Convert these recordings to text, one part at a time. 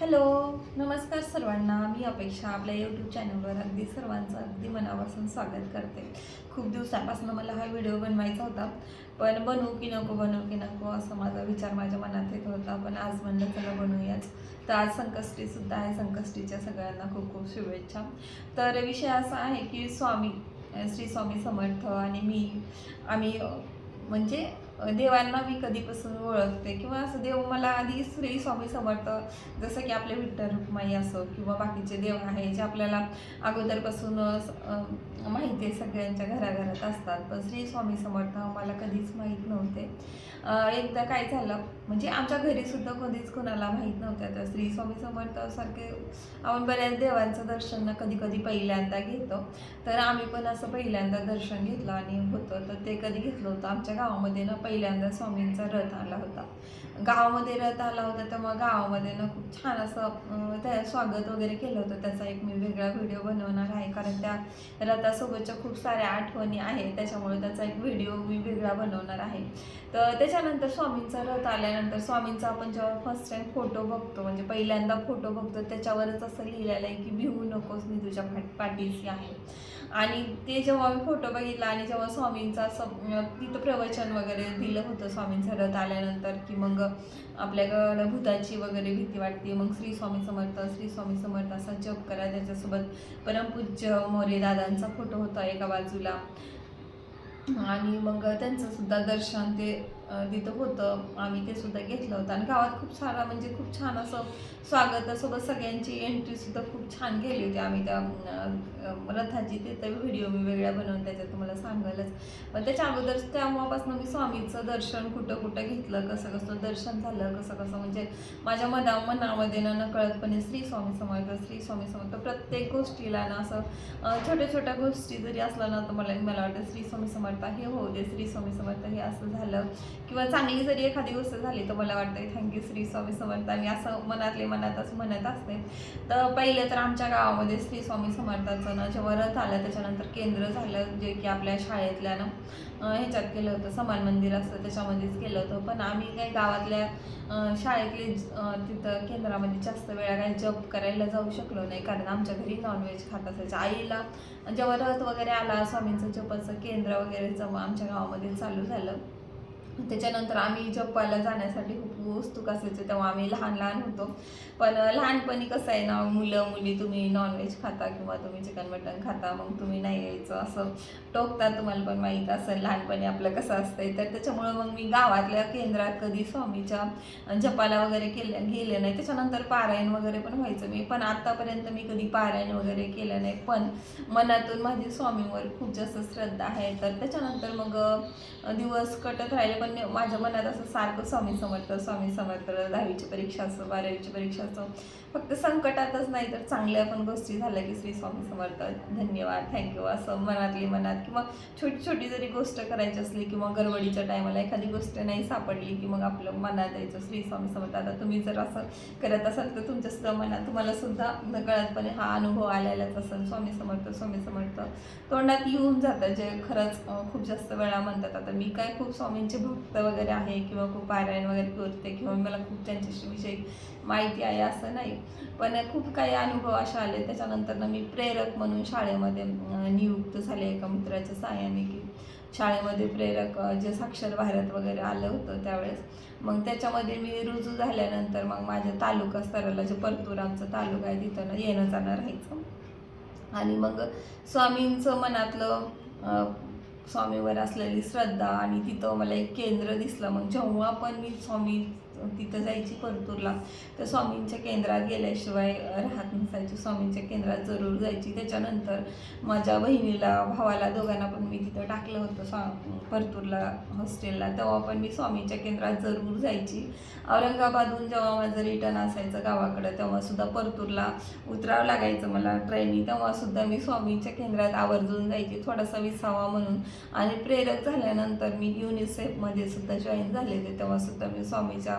Hello नमस्कार सर्वांना. मी अपेक्षा आपल्या यूट्यूब चॅनलवर अगदी सर्वांचं अगदी मनापासून स्वागत करते. खूप दिवसापासून मला हा व्हिडिओ बनवायचा होता पण बनवू की नको बनवू की नको असं माझा विचार माझ्या मनात येत होता. पण आज म्हणलं चला बनवूयाच. तर आज संकष्टीसुद्धा आहे संकष्टीच्या सगळ्यांना खूप खूप शुभेच्छा. तर विषय असा आहे की स्वामी श्री स्वामी समर्थ आणि मी आम्ही म्हणजे देवांना मी कधीपासून ओळखते. किंवा असं देव मला आधी श्री स्वामी समर्थ जसं की आपले विठ्ठल रुक्माई असो किंवा बाकीचे देव आहे जे आपल्याला अगोदरपासून माहिती आहे सगळ्यांच्या घराघरात असतात. पण श्री स्वामी समर्थ मला कधीच माहीत नव्हते. एकदा काय झालं म्हणजे आमच्या घरीसुद्धा कधीच कोणाला माहीत नव्हत्या तर श्री स्वामी समर्थ सारखे आपण बऱ्याच देवांचं दर्शन कधी कधी पहिल्यांदा घेतो. तर आम्ही पण असं पहिल्यांदा दर्शन घेतलं आणि होतं. तर ते कधी घेतलं होतं आमच्या गावामध्ये ना पहिल्यांदा स्वामींचा रथ आला होता. गावामध्ये रथ आला होता तेव्हा गावामध्ये ना खूप छान असं त्या स्वागत वगैरे केलं होतं. त्याचा एक मी वेगळा व्हिडिओ बनवणार आहे कारण त्या रथासोबतच्या खूप साऱ्या आठवणी आहेत. त्याच्यामुळे त्याचा एक व्हिडिओ मी वेगळा बनवणार आहे. तर त्याच्यानंतर स्वामींचा रथ आल्यानंतर स्वामींचा आपण जेव्हा फर्स्ट टाइम फोटो बघतो म्हणजे पहिल्यांदा फोटो बघतो त्याच्यावरच असं लिहिलेलं आहे की भिवू नकोस मी तुझ्या पाठ- पाठीशी आहे. आणि ते जेव्हा मी फोटो बघितला आणि जेव्हा स्वामींचं असं तिथं प्रवचन वगैरे दिलं होतं स्वामींचं रथ आल्यानंतर की मग आपल्याकडं भूताची वगैरे भीती वाटते मग श्री स्वामी समर्थ श्री स्वामी समर्थ असा जप करा त्याच्यासोबत परमपूज्य मोरे दादांचा फोटो होता एका बाजूला. आणि मग त्यांचं सुद्धा दर्शन ते तिथं होतं. आम्ही ते सुद्धा घेतलं होतं. आणि गावात खूप सारा म्हणजे खूप छान असं स्वागतासोबत सगळ्यांची एंट्रीसुद्धा खूप छान केली होती. आम्ही त्या रथाची ते तर व्हिडिओ मी वेगळ्या बनवून त्याच्यात तुम्हाला सांगायलाच. पण त्याच्या अगोदर तेव्हापासून मी स्वामीचं दर्शन कुठं कुठं घेतलं कसं कसं दर्शन झालं कसं कसं म्हणजे माझ्या मना मनामध्ये ना नकळतपणे श्री स्वामी समर्थ श्री स्वामी समर्थ प्रत्येक गोष्टीला ना असं छोट्या छोट्या गोष्टी जरी असल्या ना तर मला मला वाटतं श्री स्वामी समर्थ हे हो दे श्री स्वामी समर्थ हे असं झालं. किंवा चांगली जरी एखादी गोष्ट झाली तर मला वाटतं थँक्यू श्री स्वामी समर्थ आणि असं मनातले मनातच म्हणत असते. तर पहिलं तर आमच्या गावामध्ये श्री स्वामी समर्थाचं ना जेव्हा रथ आलं त्याच्यानंतर केंद्र झालं जे की आपल्या शाळेतल्या ना ह्याच्यात केलं होतं समान मंदिर असतं त्याच्यामध्येच केलं होतं. पण आम्ही काही गावातल्या शाळेतले तिथं केंद्रामध्ये जास्त वेळा काही जप करायला जाऊ शकलो नाही कारण आमच्या घरी नॉनव्हेज खात असायचं आईला जेव्हा रथ वगैरे आला स्वामींचं जपाचं केंद्र वगैरे आमच्या गावामध्ये चालू झालं. त्याच्यानंतर आम्ही जपाला जाण्यासाठी खूप उत्सुक असायचो तेव्हा आम्ही लहान लहान होतो. पण लहानपणी कसं आहे ना मुलं मुली तुम्ही नॉनव्हेज खाता किंवा तुम्ही चिकन मटन खाता मग तुम्ही नाही यायचं असं टोकतात तुम्हाला पण माहीत असेल लहानपणी आपलं कसं असतंय. तर त्याच्यामुळं मग मी गावातल्या केंद्रात कधी स्वामीच्या जपाला वगैरे केल्या गेले नाही. त्याच्यानंतर पारायण वगैरे पण व्हायचं. मी पण आत्तापर्यंत मी कधी पारायण वगैरे केलं नाही. पण मनातून माझी स्वामीवर खूप जास्त श्रद्धा आहे. तर त्याच्यानंतर मग दिवस कटत राहिले. पण माझ्या मनात असं सारखं स्वामी समर्थ स्वामी समर्थ दहावीची परीक्षा असो बारावीची परीक्षा असो फक्त संकटातच नाही तर चांगल्या पण गोष्टी झाल्या की श्री स्वामी समर्थ धन्यवाद थँक्यू असं मनातली मनात किंवा छोटी छोटी जरी गोष्ट करायची असली किंवा गडबडीच्या टायमाला एखादी गोष्ट नाही सापडली की मग आपलं मनात यायचं श्री स्वामी समर्थ आता तुम्ही जर असं करत असाल तर तुमच्यासुद्धा मनात तुम्हाला सुद्धा नकळतपणे हा अनुभव आलेलाच असेल. स्वामी समर्थ स्वामी समर्थ. तोंडात येऊन जातं जे खरंच खूप जास्त वेळा म्हणतात. आता मी काय खूप स्वामींचे भक्त भक्त वगैरे आहे किंवा खूप पारायण वगैरे करते किंवा मला खूप त्यांच्याशी विषयी माहिती आहे असं नाही. पण खूप काही अनुभव असे आले. त्याच्यानंतर ना मी प्रेरक म्हणून शाळेमध्ये नियुक्त झाले एका मित्राच्या सहाय्याने की शाळेमध्ये प्रेरक जे साक्षर भारत वगैरे आलं होतं त्यावेळेस. मग त्याच्यामध्ये मी रुजू झाल्यानंतर मग माझ्या तालुका स्तराला जे परतूर आमचा तालुका आहे तिथं ना येणं जाणं राहायचं. आणि मग स्वामींचं मनातलं स्वामीवर असलेली श्रद्धा आणि तिथं मला एक केंद्र दिसलं. मग जेव्हा पण मी स्वामी तिथं जायची परतूरला. तर स्वामींच्या केंद्रात गेल्याशिवाय राहत नसायची. स्वामींच्या केंद्रात जरूर जायची. त्याच्यानंतर माझ्या बहिणीला भावाला दोघांना पण मी तिथं टाकलं होतं स्वा परतूरला हॉस्टेलला. तेव्हा पण मी स्वामींच्या केंद्रात जरूर जायची. औरंगाबादहून जेव्हा माझं रिटर्न असायचं गावाकडं तेव्हासुद्धा परतूरला उतरावं लागायचं मला ट्रेननी. तेव्हासुद्धा मी स्वामींच्या केंद्रात आवर्जून जायची. थोडासा विसावा म्हणून. आणि प्रेरक झाल्यानंतर मी युनिसेफमध्ये सुद्धा जॉईन झालेले. तेव्हासुद्धा मी स्वामीच्या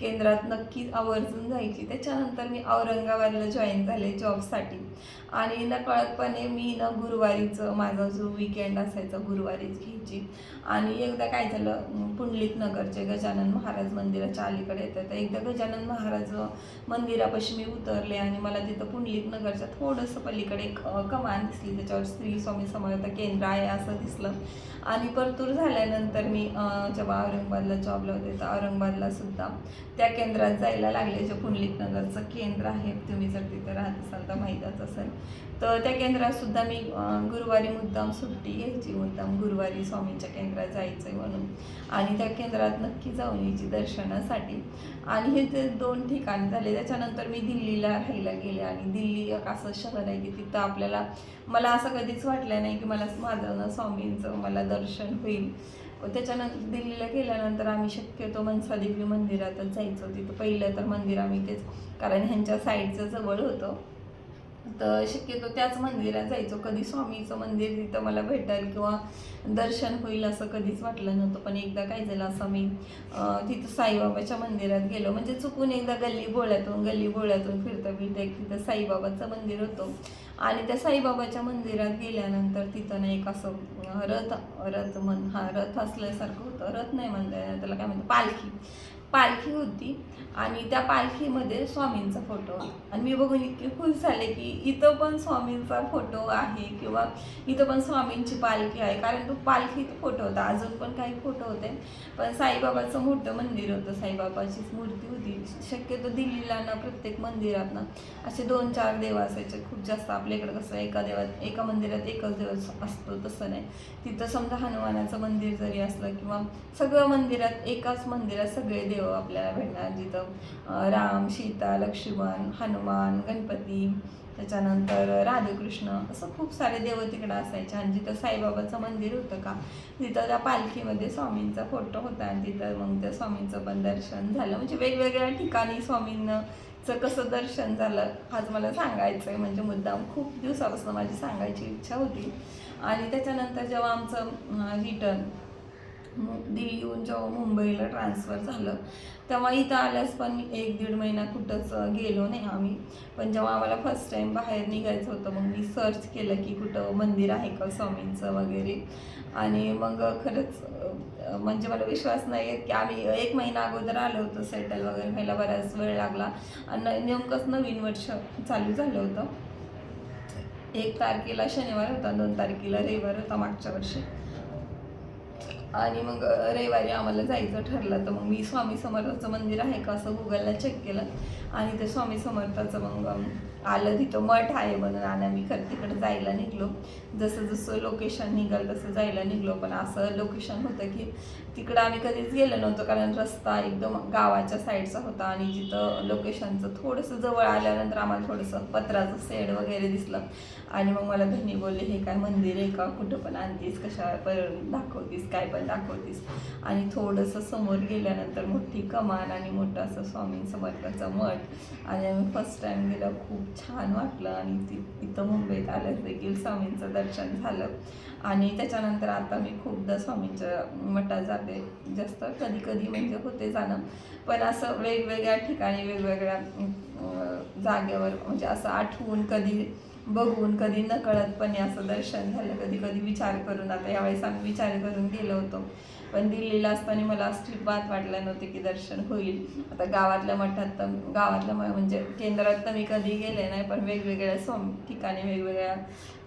केंद्रात नक्की आवर्जून जायची. त्याच्यानंतर मी औरंगाबादला जॉईन झाले जॉबसाठी आणि नकळतपणे मी ना गुरुवारीचं माझा जो विकेंड असायचा गुरुवारीच घ्यायची. आणि एकदा काय झालं पुंडलिक नगरचे गजानन महाराज मंदिराच्या अलीकडे येतं तर एकदा गजानन महाराज मंदिरापाशी मी उतरले आणि मला तिथं पुंडलिक नगरच्या थोडंसं पलीकडे एक कमान दिसली. त्याच्यावर श्री स्वामी समर्थ केंद्र आहे असं दिसलं. आणि परतूर झाल्यानंतर मी जेव्हा औरंगाबादला जॉबला होते तर औरंगाबादला सुद्धा त्या केंद्रात जायला लागले जे पुंडलिक नगरचं केंद्र आहे तुम्ही जर तिथे राहत असाल तर माहीतच असेल. तर त्या केंद्रातसुद्धा मी गुरुवारी मुद्दाम सुट्टी घ्यायची मुद्दाम गुरुवारी स्वामींच्या केंद्रात जायचं आहे म्हणून. आणि त्या केंद्रात नक्की जाऊन यायची दर्शनासाठी. आणि हे ते दोन ठिकाण झाले त्याच्यानंतर मी दिल्लीला राहायला गेले. आणि दिल्ली एक असं शहर आहे की तिथं आपल्याला मला असं कधीच वाटलं नाही की मला माझं ना स्वामींचं मला दर्शन होईल. त्याच्यानंतर दिल्लीला गेल्यानंतर आम्ही शक्यतो मनसादेवी मंदिरातच जायचो. तिथं पहिलं तर मंदिर आम्ही तेच कारण ह्यांच्या साईडचं जवळ होतं. तर शक्यतो त्याच मंदिरात जायचो. कधी स्वामीचं मंदिर तिथं मला भेटेल किंवा दर्शन होईल असं कधीच वाटलं नव्हतं. पण एकदा काय झालं असं मी तिथं साईबाबाच्या मंदिरात गेलो. म्हणजे चुकून एकदा गल्ली बोळ्यातून गल्ली बोळ्यातून फिरता फिरता एक तिथं साईबाबाचं मंदिर होतं. आणि त्या साईबाबाच्या मंदिरात गेल्यानंतर तिथं ना एक असं रथ रथ म्हण हा रथ असल्यासारखं होतं. रथ नाही म्हणता त्याला काय म्हणतं पालखी. पालखी होती. आणि त्या पालखीमध्ये स्वामींचा फोटो आणि मी बघून इतकी खुश झाले की इथं पण स्वामींचा फोटो आहे किंवा इथं पण स्वामींची पालखी आहे. कारण तो पालखीत फोटो होता. अजून पण काही फोटो होते. पण साईबाबाचं मोठं मंदिर होतं. साईबाबाचीच मूर्ती होती. शक्यतो दिल्लीला ना प्रत्येक मंदिरात ना असे दोन चार देव असायचे. खूप जास्त आपल्याकडे कसं एका देवात एका मंदिरात एकच देव असतो तसं नाही. तिथं समजा हनुमानाचं मंदिर जरी असलं किंवा सगळं मंदिरात एकाच मंदिरात सगळे देव आपल्याला भेटणार. जिथं राम सीता लक्ष्मण हनुमान गणपती त्याच्यानंतर राधेकृष्ण असं खूप सारे देव तिकडं असायचे. आणि जिथं साईबाबाचं मंदिर होतं का तिथं त्या पालखीमध्ये स्वामींचा फोटो होता आणि तिथं मग त्या स्वामींचं पण दर्शन झालं. म्हणजे वेगवेगळ्या ठिकाणी स्वामींचं कसं दर्शन झालं आज मला सांगायचं आहे म्हणजे मुद्दाम खूप दिवसापासून माझी सांगायची इच्छा होती. आणि त्याच्यानंतर जेव्हा आमचं रिटर्न दिल्लीहून जेव्हा मुंबईला ट्रान्सफर झालं तेव्हा इथं आल्यास पण एक दीड महिना कुठंच गेलो नाही आम्ही. पण जेव्हा आम्हाला फर्स्ट टाईम बाहेर निघायचं होतं मग मी सर्च केलं की कुठं मंदिर आहे का स्वामींचं वगैरे. आणि मग खरंच म्हणजे मला विश्वास नाही येत की आम्ही एक महिना अगोदर आलो होतो सेटल वगैरे व्हायला बराच वेळ लागला. आणि नेमकंच नवीन वर्ष चालू झालं होतं. एक तारखेला शनिवार होता दोन तारखेला रविवार होता मागच्या वर्षी. आणि मग रविवारी आम्हाला जायचं ठरलं. तर मग मी स्वामी समर्थाचं मंदिर आहे का असं गुगलला चेक केलं. आणि ते स्वामी समर्थाचं मग आलं तिथं मठ आहे म्हणून आणि आम्ही खरं तिकडे जायला निघलो. जसं जसं लोकेशन निघाल तसं जायला निघलो. पण असं लोकेशन होतं की तिकडं आम्ही कधीच गेलो नव्हतो कारण रस्ता एकदम गावाच्या साईडचा होता आणि जिथं लोकेशनचं थोडंसं जवळ आल्यानंतर आम्हाला थोडंसं पत्राचं सेड वगैरे दिसलं. आणि मग मला धनी बोलले हे काय मंदिर आहे का? कुठं पण आणतीस? कशा पण दाखवतीस? काय पण दाखवतीस? आणि थोडंसं समोर गेल्यानंतर मोठी कमान आणि मोठं असं स्वामी समर्थाचं मठ. आणि आम्ही फर्स्ट टाईम गेलं खूप छान वाटलं आणि ती इथं मुंबईत आलं देखील स्वामींचं दर्शन झालं. आणि त्याच्यानंतर आता मी खूपदा स्वामींच्या मठात जाते. जास्त कधी कधी म्हणजे होते जाणं. पण असं वेगवेगळ्या ठिकाणी वेगवेगळ्या जागेवर म्हणजे असं आठवून कधी बघून कधी नकळतपणे असं दर्शन झालं कधी कधी विचार करून आता यावेळेस आम्ही विचार करून गेलो होतो. पण दिल्लीला असताना मला अस्तित्वात वाटलं नव्हते की दर्शन होईल. आता गावातल्या मठात तर गावातलं म- म्हणजे केंद्रात तर मी कधी गेले नाही पण वेगवेगळ्या स्वामी ठिकाणी वेगवेगळ्या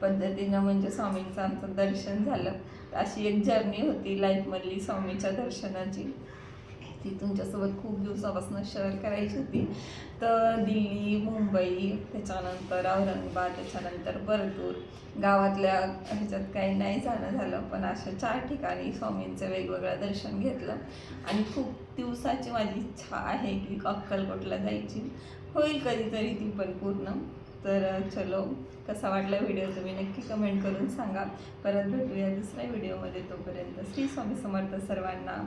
पद्धतीनं म्हणजे स्वामींचं आमचं दर्शन झालं. अशी एक जर्नी होती लाईफमधली स्वामीच्या दर्शनाची. ती तुमच्यासोबत खूप दिवसापासून शेअर करायची होती. तर दिल्ली मुंबई त्याच्यानंतर औरंगाबाद त्याच्यानंतर परतूर गावातल्या ह्याच्यात काही नाही जाणं झालं पण अशा चार ठिकाणी स्वामींचं वेगवेगळं दर्शन घेतलं. आणि खूप दिवसाची माझी इच्छा आहे की अक्कलकोटला जायची. होईल कधीतरी ती पण पूर्ण. तर चलो कसा वाटला व्हिडिओ तुम्ही नक्की कमेंट करून सांगा. परत भेटूया दुसऱ्या व्हिडिओमध्ये. तोपर्यंत श्री स्वामी समर्थ सर्वांना